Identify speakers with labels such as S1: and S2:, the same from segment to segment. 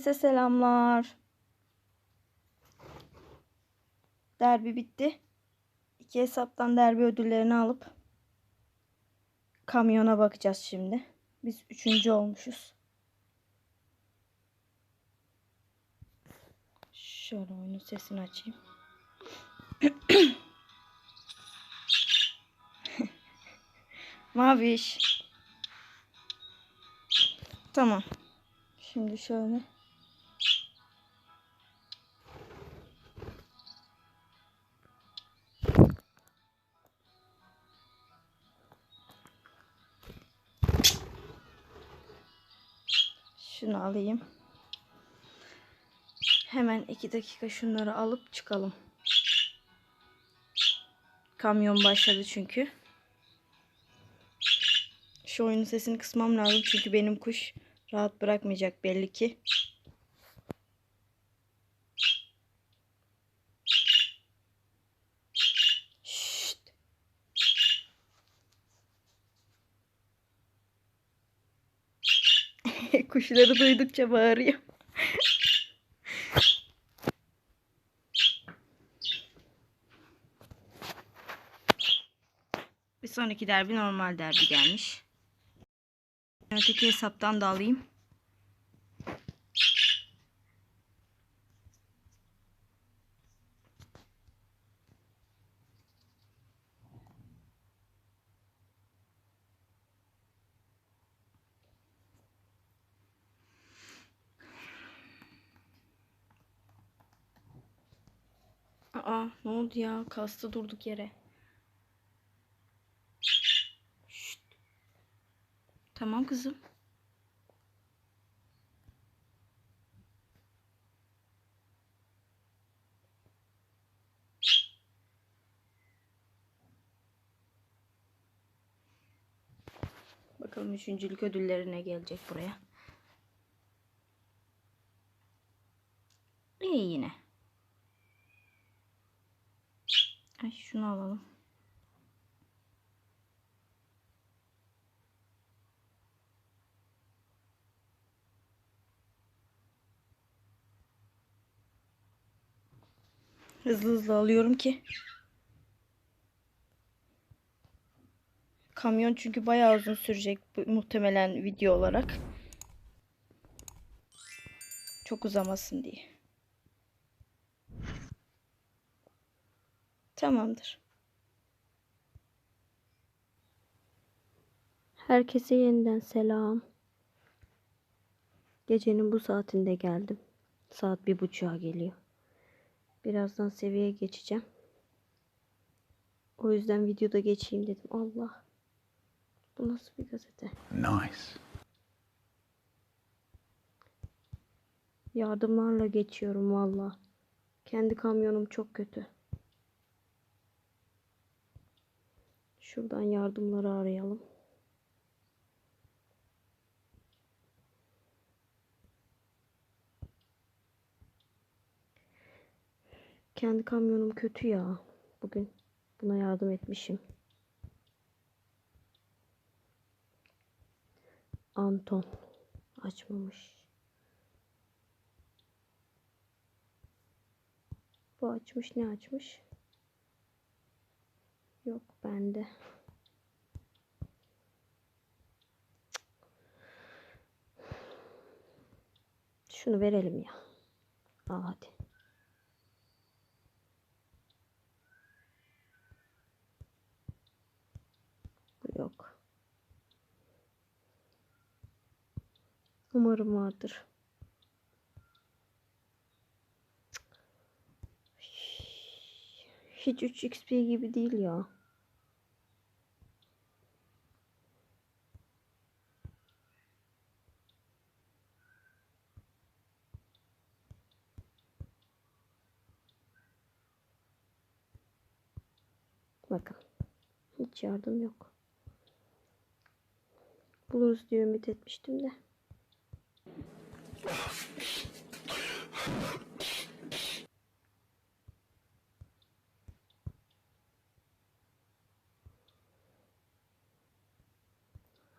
S1: Herkese selamlar. Derbi bitti. İki hesaptan derbi ödüllerini alıp kamyona bakacağız şimdi. Biz üçüncü olmuşuz. Şöyle oyunun sesini açayım. Maviş. Tamam. Şimdi şöyle. Şunu alayım. Hemen iki dakika şunları alıp çıkalım. Kamyon başladı çünkü. Şu oyunun sesini kısmam lazım çünkü benim kuş rahat bırakmayacak belli ki. Şşt. Kuşları duydukça bağırıyor. Bir sonraki derbi normal derbi gelmiş. Öteki hesaptan da alayım. Aa ne oldu ya? Kastı durduk yere. Şşt. Tamam kızım. Bakalım üçüncülük ödülleri ne gelecek buraya. İyi yine. Ay şunu alalım. Hızlı hızlı alıyorum ki. Kamyon çünkü bayağı uzun sürecek muhtemelen video olarak. Çok uzamasın diye. Tamamdır. Herkese yeniden selam. Gecenin bu saatinde geldim. Saat bir buçuğa geliyor. Birazdan seviyeye geçeceğim. O yüzden videoda geçeyim dedim. Allah. Bu nasıl bir gazete?
S2: Nice.
S1: Yardımlarla geçiyorum valla. Kendi kamyonum çok kötü. Şuradan yardımları arayalım. Kendi kamyonum kötü ya. Bugün buna yardım etmişim. Anton açmamış. Bu açmış ne açmış? Yok bende. Şunu verelim ya. Al hadi. Yok. Umarım vardır. Hiç 3 XP gibi değil ya. Bakın. Hiç yardım yok. Buluruz diye ümit etmiştim de.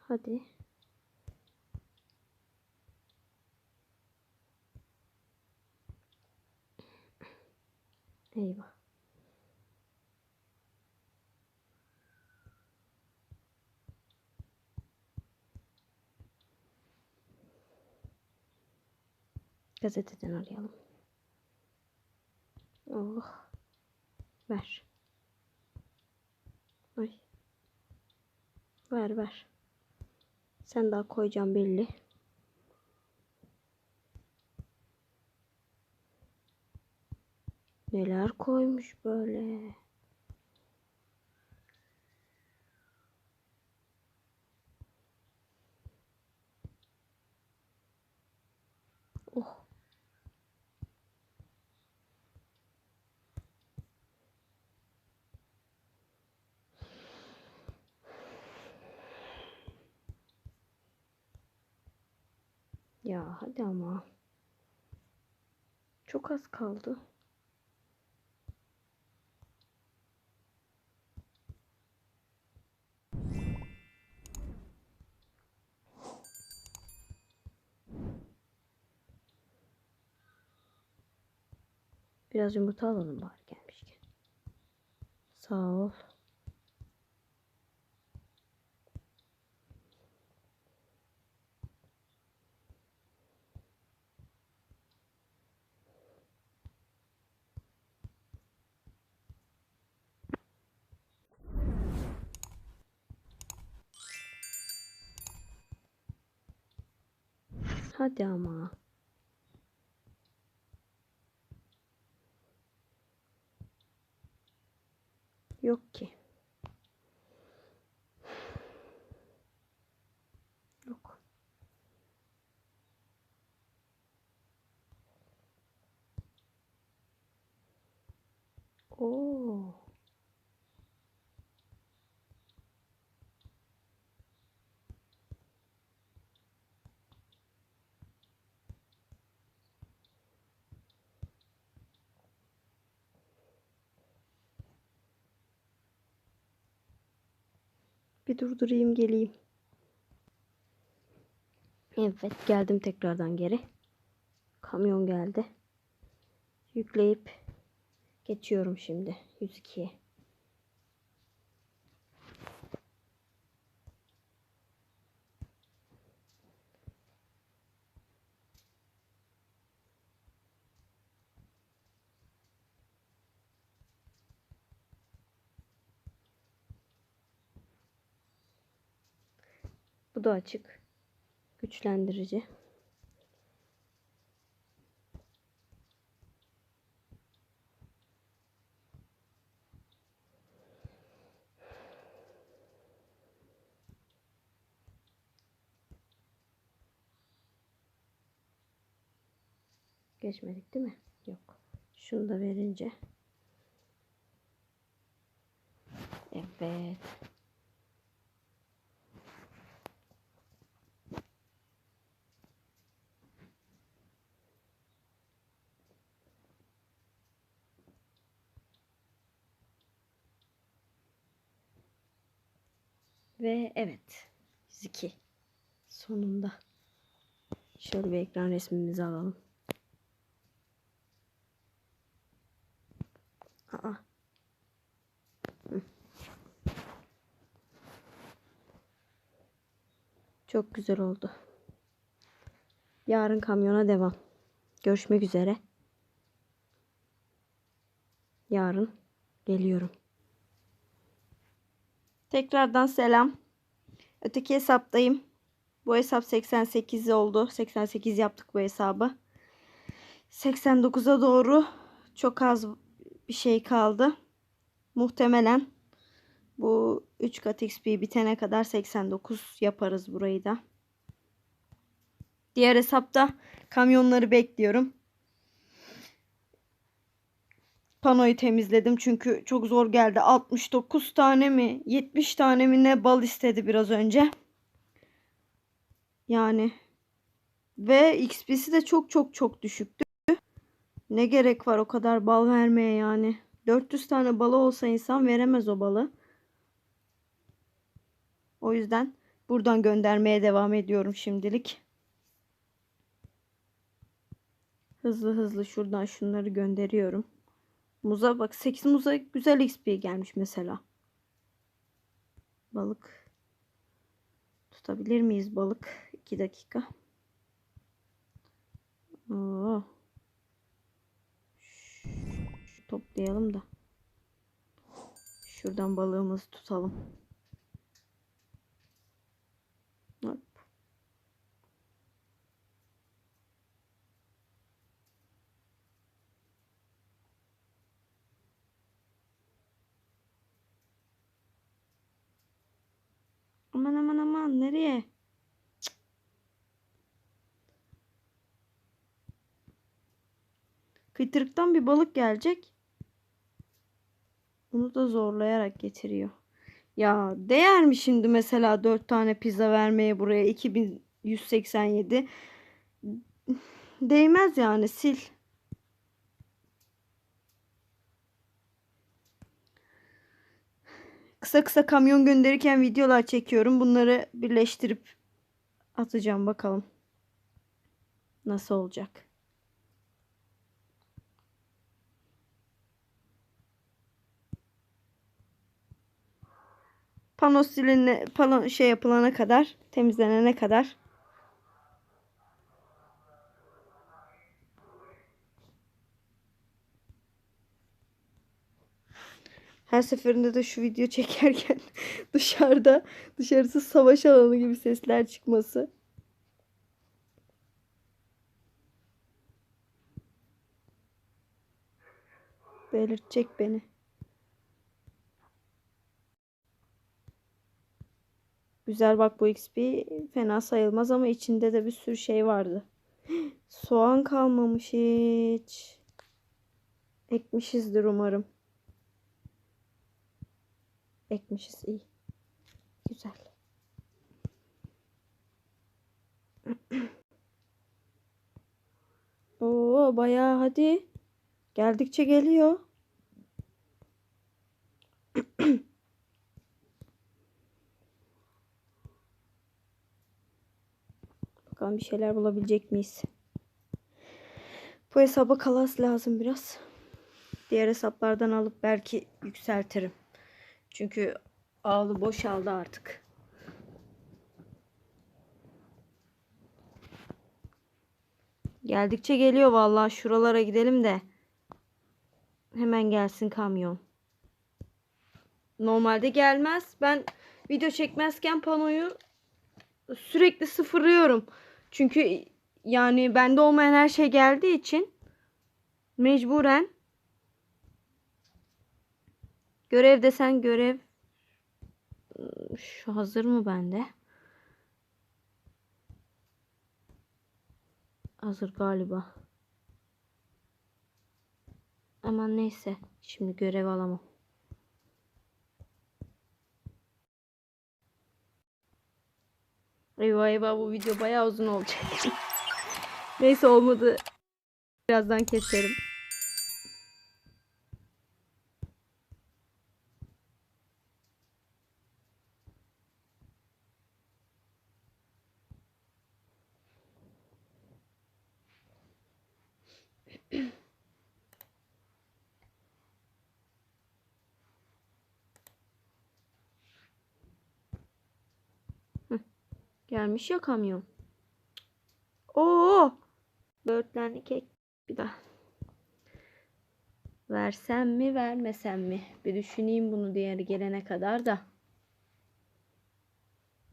S1: Hadi. Eyvah. Gazeteden arayalım. Oh. Ver. Ay. Ver ver. Sen daha koyacağım belli. Neler koymuş böyle. Ya hadi ama. Çok az kaldı. Biraz yumurta alalım bari gelmişken. Sağ ol. Hadi ama. Yok ki. Yok. Oo. Bir durdurayım geleyim. Evet geldim tekrardan geri. Kamyon geldi. Yükleyip geçiyorum şimdi 102'ye. Bu da açık. Güçlendirici. Geçmedik değil mi? Yok. Şunu da verince. Evet. Ve evet. 102. Sonunda. Şöyle bir ekran resmimizi alalım. Aa. Çok güzel oldu. Yarın kamyona devam. Görüşmek üzere. Yarın geliyorum. Tekrardan selam. Öteki hesaptayım. Bu hesap 88 oldu. 88 yaptık bu hesabı. 89'a doğru çok az bir şey kaldı. Muhtemelen bu 3 kat XP bitene kadar 89 yaparız burayı da. Diğer hesapta kamyonları bekliyorum. Panoyu temizledim çünkü çok zor geldi. 69 tane mi 70 tane mi ne bal istedi biraz önce. Yani ve XP'si de çok çok çok düşüktü. Ne gerek var o kadar bal vermeye yani. 400 tane balı olsa insan veremez o balı. O yüzden buradan göndermeye devam ediyorum şimdilik. Hızlı hızlı şuradan şunları gönderiyorum. Muza bak 8 muza güzel XP gelmiş mesela. Balık. Tutabilir miyiz balık? 2 dakika. Oo. Şu toplayalım da. Şuradan balığımızı tutalım. Hop. Aman aman aman nereye? Cık. Bir balık gelecek. Bunu da zorlayarak getiriyor. Ya değer mi şimdi mesela 4 tane pizza vermeye buraya 2187? Değmez yani sil. Kısa kısa kamyon gönderirken videolar çekiyorum. Bunları birleştirip atacağım bakalım. Nasıl olacak? Pano siline, pano şey yapılana kadar, temizlenene kadar. Her seferinde de şu video çekerken dışarıda dışarısı savaş alanı gibi sesler çıkması. Belirtecek beni. Güzel bak bu XP fena sayılmaz ama içinde de bir sürü şey vardı. Soğan kalmamış hiç. Ekmişizdir umarım. Ekmişiz iyi. Güzel. Oo bayağı hadi. Geldikçe geliyor. Bakalım bir şeyler bulabilecek miyiz? Bu hesaba kalas lazım biraz. Diğer hesaplardan alıp belki yükseltirim. Çünkü ağlı boşaldı artık. Geldikçe geliyor vallahi şuralara gidelim de. Hemen gelsin kamyon. Normalde gelmez. Ben video çekmezken panoyu sürekli sıfırlıyorum. Çünkü yani bende olmayan her şey geldiği için mecburen görev desen görev şu hazır mı bende? Hazır galiba. Aman neyse. Şimdi görev alamam. Eyvah eyvah bu video bayağı uzun olacak. Neyse olmadı. Birazdan keserim. Gelmiş ya kamyon. Oo! Böğürtlenli kek. Bir daha. Versem mi vermesem mi? Bir düşüneyim bunu diğeri gelene kadar da.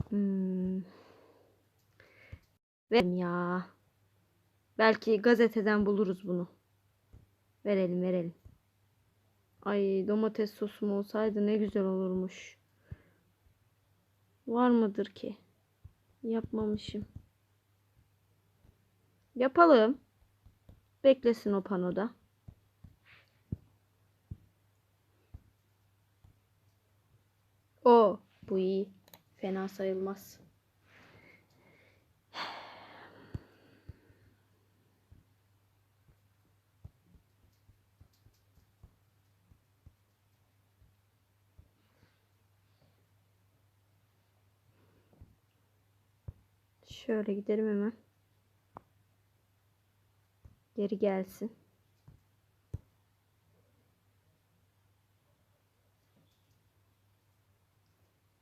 S1: Hmm. Verelim ya. Belki gazeteden buluruz bunu. Verelim verelim. Ay domates sosum olsaydı ne güzel olurmuş. Var mıdır ki? Yapmamışım. Yapalım. Beklesin o panoda. O bu iyi. Fena sayılmaz. Şöyle gidelim hemen. Geri gelsin.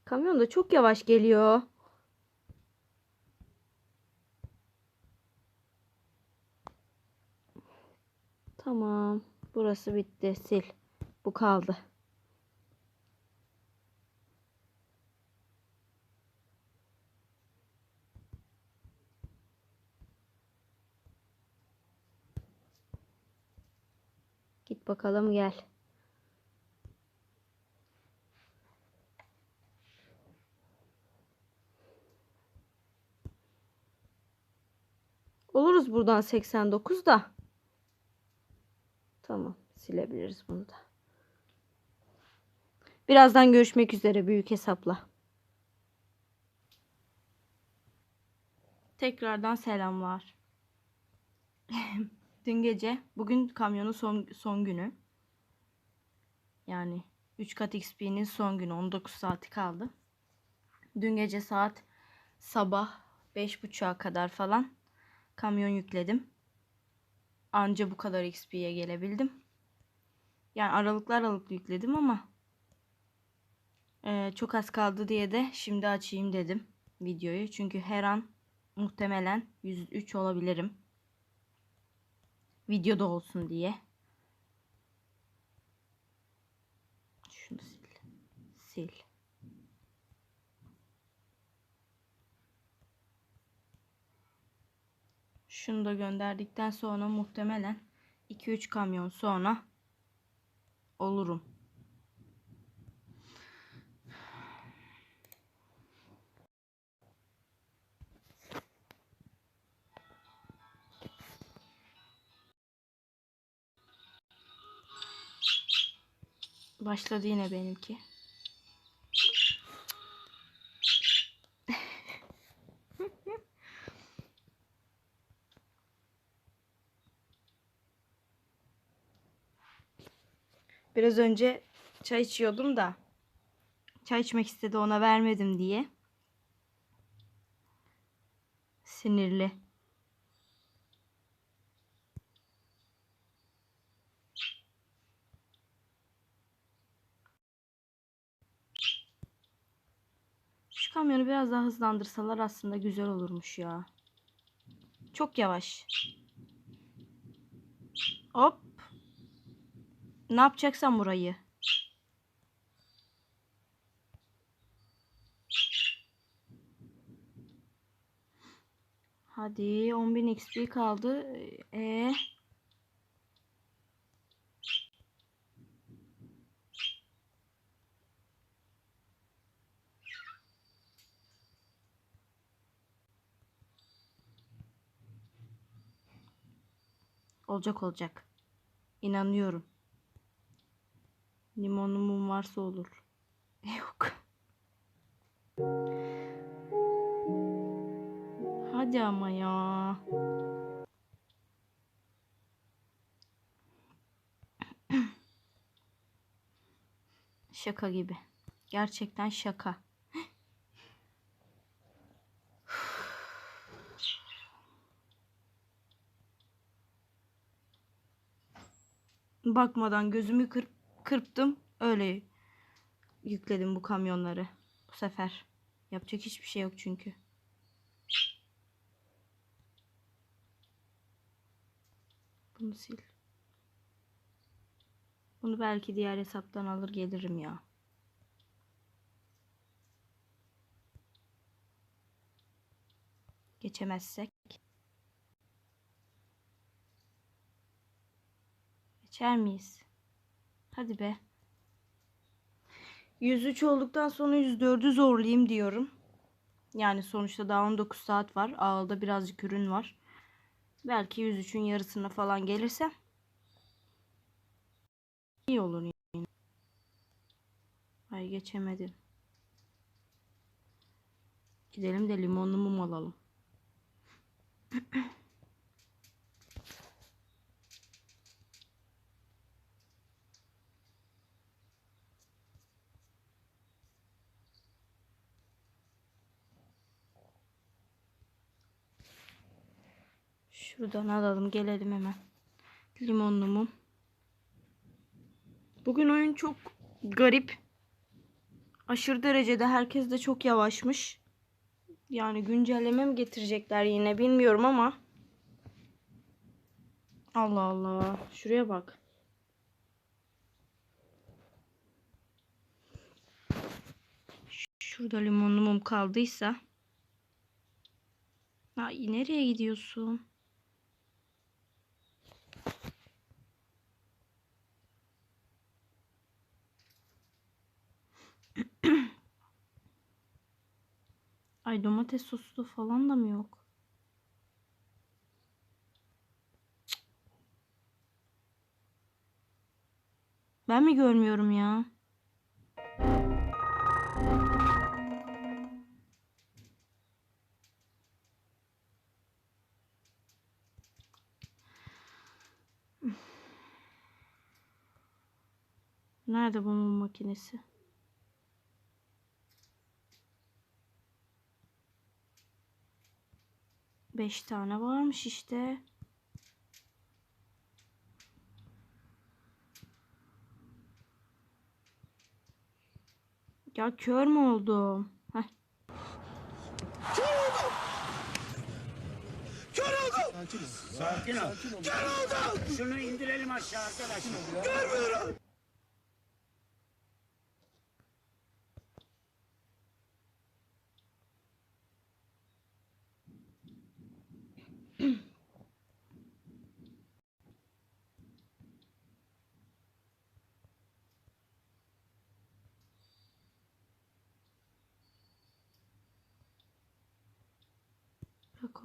S1: Kamyon da çok yavaş geliyor. Tamam. Burası bitti. Sil. Bu kaldı. Bakalım gel. Oluruz buradan 89 da. Tamam silebiliriz bunu da. Birazdan görüşmek üzere büyük hesapla. Tekrardan selamlar. Dün gece, bugün kamyonun son, son günü. Yani 3 kat XP'nin son günü. 19 saati kaldı. Dün gece saat sabah 5.30'a kadar falan kamyon yükledim. Anca bu kadar XP'ye gelebildim. Yani aralıklı aralıklı yükledim ama e, çok az kaldı diye de şimdi açayım dedim videoyu. Çünkü her an muhtemelen 103 olabilirim. Videoda olsun diye. Şunu sil. Sil. Şunu da gönderdikten sonra muhtemelen 2-3 kamyon sonra olurum. Başladı yine benimki. Biraz önce çay içiyordum da çay içmek istedi ona vermedim diye. Sinirli. Şu kamyonu biraz daha hızlandırsalar aslında güzel olurmuş ya. Çok yavaş. Hop. Ne yapacaksan burayı. Hadi 10.000 XP kaldı. E Olacak olacak. İnanıyorum. Limonlu mum varsa olur. Yok. Hadi ama ya. Şaka gibi. Gerçekten şaka. Bakmadan gözümü kırp, kırptım. Öyle yükledim bu kamyonları. Bu sefer. Yapacak hiçbir şey yok çünkü. Bunu sil. Bunu belki diğer hesaptan alır gelirim ya. Geçemezsek. Geçer miyiz? Hadi be. 103 olduktan sonra 104'ü zorlayayım diyorum. Yani sonuçta daha 19 saat var. Ağılda birazcık ürün var. Belki 103'ün yarısına falan gelirse iyi olur yine. Ay geçemedim. Gidelim de limonlu mum alalım. Şuradan alalım gelelim hemen. Limonlu mum. Bugün oyun çok garip. Aşırı derecede herkes de çok yavaşmış. Yani güncelleme mi getirecekler yine bilmiyorum ama. Allah Allah. Şuraya bak. Şurada limonlu mum kaldıysa. Ay nereye gidiyorsun? Ay domates soslu falan da mı yok? Ben mi görmüyorum ya? Nerede bu mum makinesi? Beş tane varmış işte. Ya kör mü oldum? Heh.
S2: Sakin ol. Şunu indirelim aşağı arkadaşlar.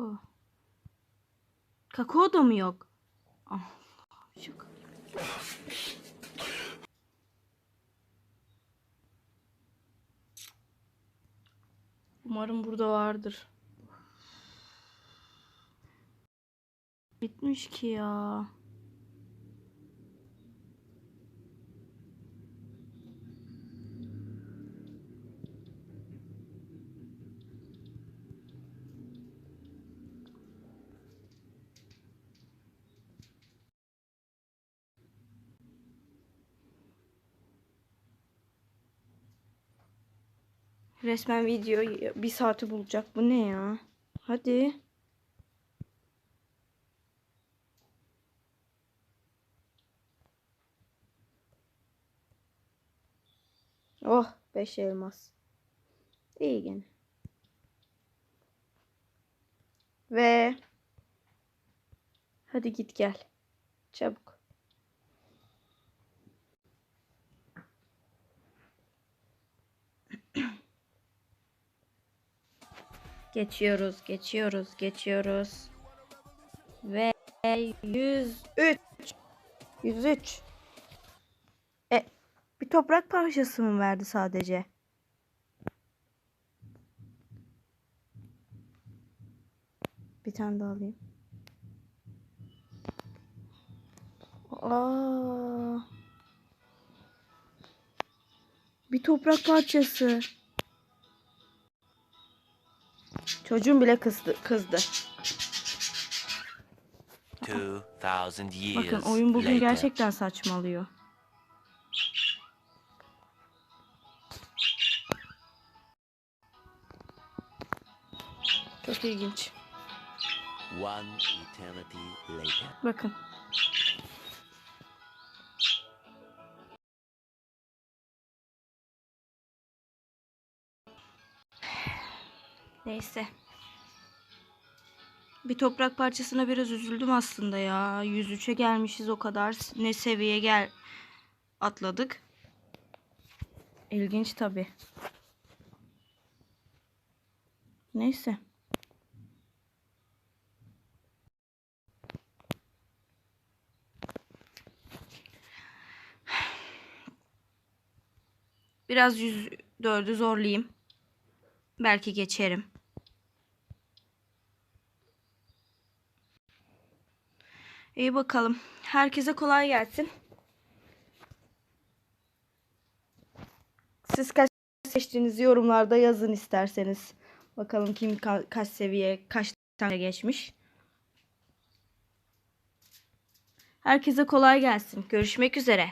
S1: Kakao. Kakao da mı yok? Ah, çok. Umarım burada vardır. Bitmiş ki ya. Resmen video bir saati bulacak. Bu ne ya? Hadi. Oh 5 elmas. İyi gene. Ve hadi git gel. Çabuk. Geçiyoruz, geçiyoruz, geçiyoruz. Ve 103. 103. E, bir toprak parçası mı verdi sadece? Bir tane daha alayım. Aa. Bir toprak parçası. Çocuğum bile kızdı. kızdı.
S3: 2000 years
S1: Bakın oyun bugün
S3: later.
S1: gerçekten saçmalıyor. Çok ilginç.
S3: One eternity later.
S1: Bakın. Neyse. Bir toprak parçasına biraz üzüldüm aslında ya. 103'e gelmişiz o kadar. Ne seviye gel atladık. İlginç tabi. Neyse. Biraz 104'ü zorlayayım. Belki geçerim. İyi bakalım. Herkese kolay gelsin. Siz kaç seçtiğinizi yorumlarda yazın isterseniz. Bakalım kim ka- kaç seviye, kaç tane geçmiş. Herkese kolay gelsin. Görüşmek üzere.